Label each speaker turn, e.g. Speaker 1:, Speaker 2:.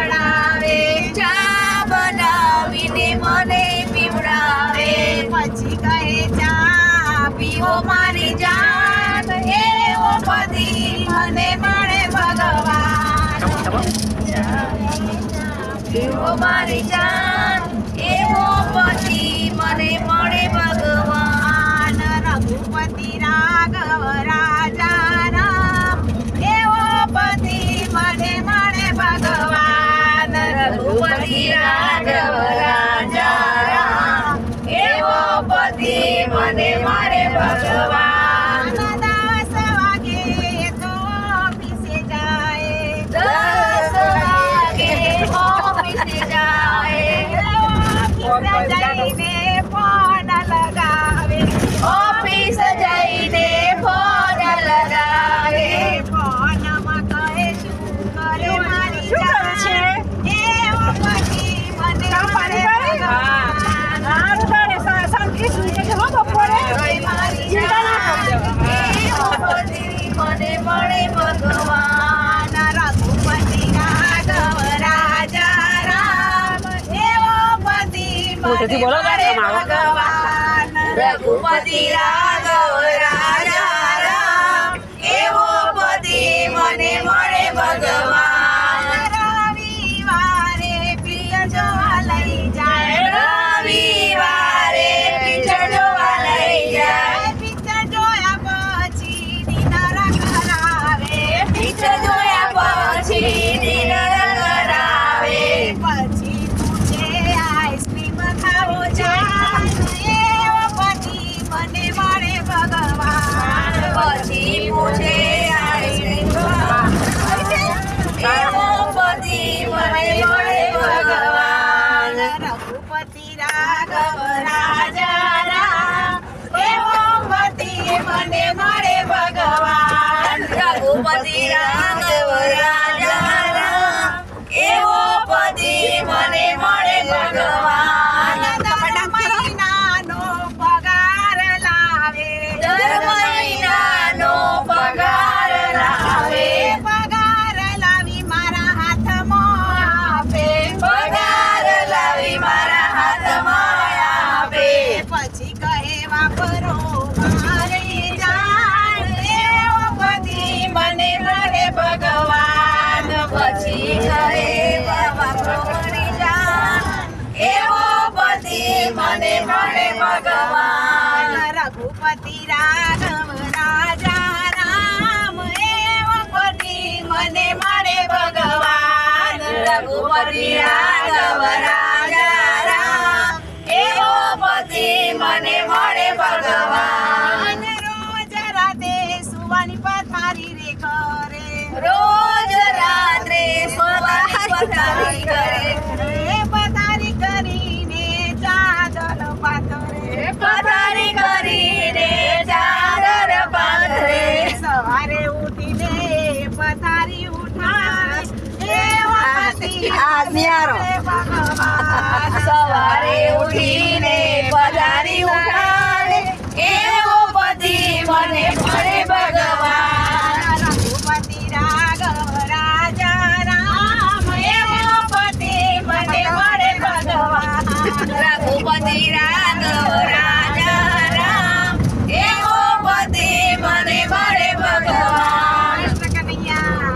Speaker 1: ખવડાવે ચા બનાવીને મને પીવડાવે.
Speaker 2: પછી કહે, ચા પીવો મારી જાન, એવો બધી મને મળે ભગવાન.
Speaker 1: પીવો મારી જાન, એવો પછી મને મળે ભગવાન.
Speaker 2: રઘુપતિ મને મારે ભગવાન.
Speaker 1: મળે ભગવાન
Speaker 2: રઘુપતિ રાઘવ રાજા રામ. એવો પતિ મળે ભગવાન
Speaker 1: રઘુપતિ રાઘવ રામ ભગવાન.
Speaker 2: રઘુપતિ રામ રાજા રામ એવો પતિ મને મારે ભગવાન.
Speaker 1: રઘુપતિ રાઘવ રાજા રામ એવો પતિ મને મળે ભગવાન.
Speaker 2: રોજ રાતે સુવાની પથારી રે કરે
Speaker 1: રોજ રાત્રે સુવાની પથારી કરે
Speaker 2: દિલે પથારી ઉઠાય એવા
Speaker 1: સવારે